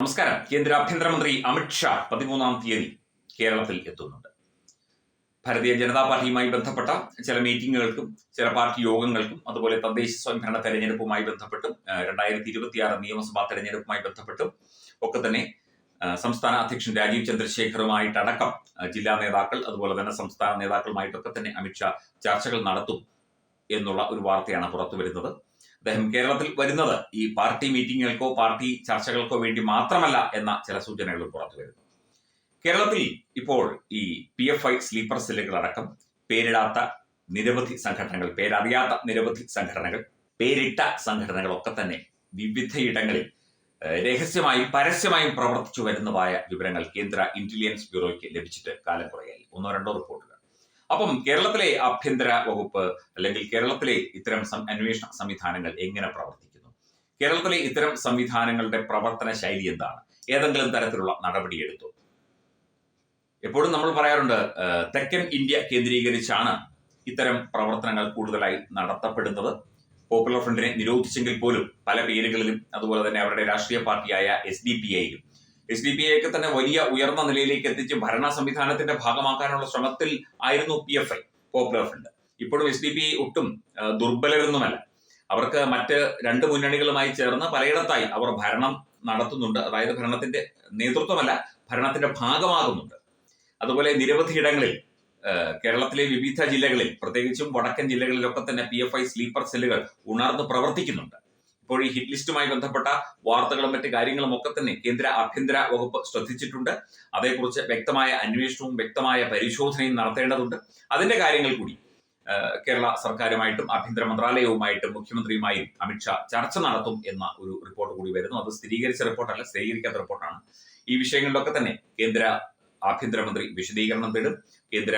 നമസ്കാരം. കേന്ദ്ര ആഭ്യന്തരമന്ത്രി അമിത്ഷാ പതിമൂന്നാം തീയതി കേരളത്തിൽ എത്തുന്നുണ്ട്. ഭാരതീയ ജനതാ പാർട്ടിയുമായി ബന്ധപ്പെട്ട ചില മീറ്റിംഗുകൾക്കും ചില പാർട്ടി യോഗങ്ങൾക്കും അതുപോലെ തദ്ദേശ സ്വയംഭരണ തെരഞ്ഞെടുപ്പുമായി ബന്ധപ്പെട്ടും രണ്ടായിരത്തി ഇരുപത്തിയാറ് നിയമസഭാ തെരഞ്ഞെടുപ്പുമായി ബന്ധപ്പെട്ടും ഒക്കെ തന്നെ സംസ്ഥാന അധ്യക്ഷൻ രാജീവ് ചന്ദ്രശേഖറുമായിട്ടടക്കം ജില്ലാ നേതാക്കൾ അതുപോലെ തന്നെ സംസ്ഥാന നേതാക്കളുമായിട്ടൊക്കെ തന്നെ അമിത്ഷാ ചർച്ചകൾ നടത്തും എന്നുള്ള ഒരു വാർത്തയാണ് പുറത്തു വരുന്നത് അദ്ദേഹം കേരളത്തിൽ വരുന്നത് ഈ പാർട്ടി മീറ്റിങ്ങുകൾക്കോ പാർട്ടി ചർച്ചകൾക്കോ വേണ്ടി മാത്രമല്ല എന്ന ചില സൂചനകൾ പുറത്തു വരുന്നു. കേരളത്തിൽ ഇപ്പോൾ ഈ പി എഫ് ഐ സ്ലീപ്പർ സെല്ലുകളടക്കം പേരിടാത്ത നിരവധി സംഘടനകൾ പേരറിയാത്ത നിരവധി സംഘടനകൾ പേരിട്ട സംഘടനകളൊക്കെ തന്നെ വിവിധയിടങ്ങളിൽ രഹസ്യമായും പരസ്യമായും പ്രവർത്തിച്ചു വരുന്നതായ വിവരങ്ങൾ കേന്ദ്ര ഇന്റലിജൻസ് ബ്യൂറോയ്ക്ക് ലഭിച്ചിട്ട് കാലം കുറയായി. ഒന്നോ രണ്ടോ റിപ്പോർട്ടുകൾ. അപ്പം കേരളത്തിലെ ആഭ്യന്തര വകുപ്പ് അല്ലെങ്കിൽ കേരളത്തിലെ ഇത്തരം അന്വേഷണ സംവിധാനങ്ങൾ എങ്ങനെ പ്രവർത്തിക്കുന്നു? കേരളത്തിലെ ഇത്തരം സംവിധാനങ്ങളുടെ പ്രവർത്തന ശൈലി എന്താണ്? ഏതെങ്കിലും തരത്തിലുള്ള നടപടിയെടുത്തു എപ്പോഴും നമ്മൾ പറയാറുണ്ട് തെക്കൻ ഇന്ത്യ കേന്ദ്രീകരിച്ചാണ് ഇത്തരം പ്രവർത്തനങ്ങൾ കൂടുതലായി നടത്തപ്പെടുന്നത്. പോപ്പുലർ ഫ്രണ്ടിനെ നിരോധിച്ചെങ്കിൽ പോലും പല പേരുകളിലും അതുപോലെ തന്നെ അവരുടെ രാഷ്ട്രീയ പാർട്ടിയായ എസ് ഡി പി ഐയിലും എസ് ഡി പി ഐക്ക് തന്നെ വലിയ ഉയർന്ന നിലയിലേക്ക് എത്തിച്ച് ഭരണ സംവിധാനത്തിന്റെ ഭാഗമാക്കാനുള്ള ശ്രമത്തിൽ ആയിരുന്നു P F I popular front ഇപ്പോഴും എസ് ഡി പി ഒട്ടും ദുർബലരൊന്നുമല്ല. അവർക്ക് മറ്റ് രണ്ട് മുന്നണികളുമായി ചേർന്ന് പലയിടത്തായി അവർ ഭരണം നടത്തുന്നുണ്ട്. അതായത് ഭരണത്തിന്റെ നേതൃത്വമല്ല ഭരണത്തിന്റെ ഭാഗമാകുന്നുണ്ട്. അതുപോലെ നിരവധി ഇടങ്ങളിൽ കേരളത്തിലെ വിവിധ ജില്ലകളിൽ പ്രത്യേകിച്ചും വടക്കൻ ജില്ലകളിലൊക്കെ തന്നെ പി എഫ് ഐ സ്ലീപ്പർ സെല്ലുകൾ ഉണർന്ന് പ്രവർത്തിക്കുന്നുണ്ട്. ഇപ്പോൾ ഈ ഹിറ്റ് ലിസ്റ്റുമായി ബന്ധപ്പെട്ട വാർത്തകളും മറ്റ് കാര്യങ്ങളും ഒക്കെ തന്നെ കേന്ദ്ര ആഭ്യന്തര വകുപ്പ് ശ്രദ്ധിച്ചിട്ടുണ്ട്. അതേക്കുറിച്ച് വ്യക്തമായ അന്വേഷണവും വ്യക്തമായ പരിശോധനയും നടത്തേണ്ടതുണ്ട്. അതിന്റെ കാര്യങ്ങൾ കൂടി കേരള സർക്കാരുമായിട്ടും ആഭ്യന്തര മന്ത്രാലയവുമായിട്ടും മുഖ്യമന്ത്രിയുമായും അമിത്ഷാ ചർച്ച നടത്തും എന്ന ഒരു റിപ്പോർട്ട് കൂടി വരുന്നു. അത് സ്ഥിരീകരിച്ച റിപ്പോർട്ടല്ല സ്ഥിരീകരിക്കാത്ത റിപ്പോർട്ടാണ്. ഈ വിഷയങ്ങളിലൊക്കെ തന്നെ കേന്ദ്ര ആഭ്യന്തരമന്ത്രി വിശദീകരണം തേടും. കേന്ദ്ര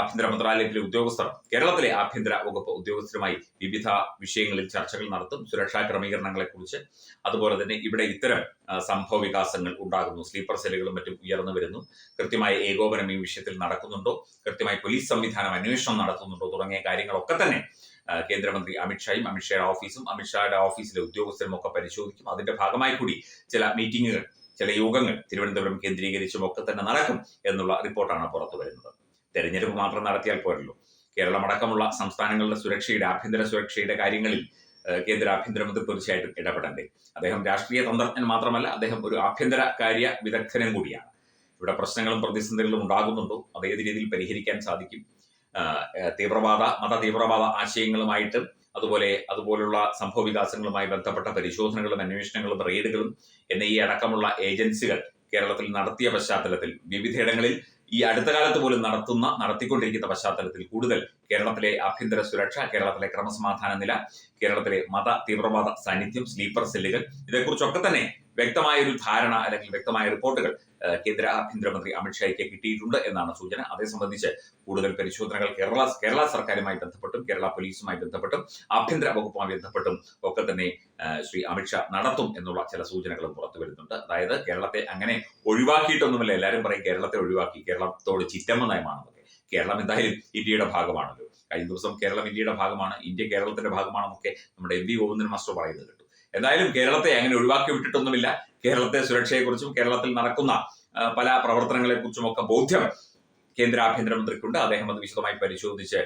ആഭ്യന്തര മന്ത്രാലയത്തിലെ ഉദ്യോഗസ്ഥർ കേരളത്തിലെ ആഭ്യന്തര വകുപ്പ് ഉദ്യോഗസ്ഥരുമായി വിവിധ വിഷയങ്ങളിൽ ചർച്ചകൾ നടത്തും. സുരക്ഷാ ക്രമീകരണങ്ങളെ കുറിച്ച് അതുപോലെ തന്നെ ഇവിടെ ഇത്തരം സംഭവ വികാസങ്ങൾ ഉണ്ടാകുന്നു. സ്ലീപ്പർ സെല്ലുകളും മറ്റും ഉയർന്നു വരുന്നു. കൃത്യമായ ഏകോപനം ഈ വിഷയത്തിൽ നടക്കുന്നുണ്ടോ? കൃത്യമായി പോലീസ് സംവിധാനം അന്വേഷണം നടത്തുന്നുണ്ടോ? തുടങ്ങിയ കാര്യങ്ങളൊക്കെ തന്നെ കേന്ദ്രമന്ത്രി അമിത്ഷായും അമിത്ഷായുടെ ഓഫീസും അമിത്ഷായുടെ ഓഫീസിലെ ഉദ്യോഗസ്ഥരും ഒക്കെ പരിശോധിക്കും. അതിന്റെ ഭാഗമായി കൂടി ചില മീറ്റിംഗുകൾ ചില യോഗങ്ങൾ തിരുവനന്തപുരം കേന്ദ്രീകരിച്ചും ഒക്കെ തന്നെ നടക്കും എന്നുള്ള റിപ്പോർട്ടാണ് പുറത്തു വരുന്നത്. തെരഞ്ഞെടുപ്പ് മാത്രം നടത്തിയാൽ പോരല്ലോ. കേരളമടക്കമുള്ള സംസ്ഥാനങ്ങളുടെ സുരക്ഷയുടെ ആഭ്യന്തര സുരക്ഷയുടെ കാര്യങ്ങളിൽ കേന്ദ്ര ആഭ്യന്തരമന്ത്രി തീർച്ചയായിട്ടും ഇടപെടണ്ടേ. അദ്ദേഹം രാഷ്ട്രീയ തന്ത്രജ്ഞൻ മാത്രമല്ല അദ്ദേഹം ഒരു ആഭ്യന്തര കാര്യ വിദഗ്ധനും കൂടിയാണ്. ഇവിടെ പ്രശ്നങ്ങളും പ്രതിസന്ധികളും ഉണ്ടാകുന്നുണ്ടോ? അത് ഏത് രീതിയിൽ പരിഹരിക്കാൻ സാധിക്കും? തീവ്രവാദ മത തീവ്രവാദ ആശയങ്ങളുമായിട്ട് അതുപോലെ അതുപോലുള്ള സംഭവ വികാസങ്ങളുമായി ബന്ധപ്പെട്ട പരിശോധനകളും അന്വേഷണങ്ങളും റെയ്ഡുകളും എന്ന ഈ അടക്കമുള്ള ഏജൻസികൾ കേരളത്തിൽ നടത്തിയ പശ്ചാത്തലത്തിൽ വിവിധയിടങ്ങളിൽ ഈ അടുത്ത കാലത്ത് പോലും നടത്തുന്ന നടത്തിക്കൊണ്ടിരിക്കുന്ന പശ്ചാത്തലത്തിൽ കൂടുതൽ കേരളത്തിലെ ആഭ്യന്തര സുരക്ഷ കേരളത്തിലെ ക്രമസമാധാന നില കേരളത്തിലെ മത തീവ്രവാദ സാന്നിധ്യം സ്ലീപ്പർ സെല്ലുകൾ ഇതേക്കുറിച്ചൊക്കെ തന്നെ വ്യക്തമായ ഒരു ധാരണ അല്ലെങ്കിൽ വ്യക്തമായ റിപ്പോർട്ടുകൾ കേന്ദ്ര ആഭ്യന്തരമന്ത്രി അമിത്ഷായ്ക്ക് കിട്ടിയിട്ടുണ്ട് എന്നാണ് സൂചന. അതേ സംബന്ധിച്ച് കൂടുതൽ പരിശോധനകൾ കേരള കേരള സർക്കാരുമായി ബന്ധപ്പെട്ടും കേരള പോലീസുമായി ബന്ധപ്പെട്ടും ആഭ്യന്തര വകുപ്പുമായി ബന്ധപ്പെട്ടും ഒക്കെ തന്നെ ശ്രീ അമിത്ഷാ നടത്തും എന്നുള്ള ചില സൂചനകളും പുറത്തു വരുന്നുണ്ട്. അതായത് കേരളത്തെ അങ്ങനെ ഒഴിവാക്കിയിട്ടൊന്നുമല്ല എല്ലാവരും പറയും കേരളത്തെ ഒഴിവാക്കി കേരളത്തോട് ചിറ്റമ്മ നയമാണെന്നൊക്കെ. കേരളം എന്തായാലും ഇന്ത്യയുടെ ഭാഗമാണല്ലോ. കഴിഞ്ഞ ദിവസം കേരളം ഇന്ത്യയുടെ ഭാഗമാണ് ഇന്ത്യ കേരളത്തിന്റെ ഭാഗമാണെന്നൊക്കെ നമ്മുടെ എം വി ഗോവിന്ദൻ മാസ്റ്റർ പറയുന്നത് കേട്ടു. എന്തായാലും കേരളത്തെ അങ്ങനെ ഒഴിവാക്കി വിട്ടിട്ടൊന്നുമില്ല. കേരളത്തെ സുരക്ഷയെക്കുറിച്ചും കേരളത്തിൽ നടക്കുന്ന പല പ്രവർത്തനങ്ങളെ കുറിച്ചും ഒക്കെ ബോധ്യം കേന്ദ്ര ആഭ്യന്തരമന്ത്രിക്കുണ്ട് അദ്ദേഹം അത് വിശദമായി പരിശോധിച്ച്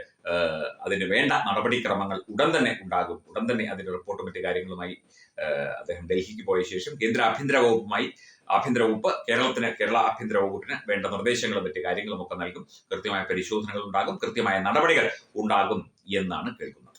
അതിന് വേണ്ട നടപടിക്രമങ്ങൾ ഉടൻ തന്നെ ഉണ്ടാകും. ഉടൻ തന്നെ അതിന്റെ റിപ്പോർട്ടും മറ്റു കാര്യങ്ങളുമായി അദ്ദേഹം ഡൽഹിക്ക് പോയ ശേഷം കേന്ദ്ര ആഭ്യന്തര വകുപ്പുമായി ആഭ്യന്തര വകുപ്പ് കേരളത്തിന് കേരള ആഭ്യന്തര വകുപ്പിന് വേണ്ട നിർദ്ദേശങ്ങളും മറ്റു കാര്യങ്ങളും ഒക്കെ നൽകും. കൃത്യമായ പരിശോധനകൾ ഉണ്ടാകും. കൃത്യമായ നടപടികൾ ഉണ്ടാകും എന്നാണ് കേൾക്കുന്നത്.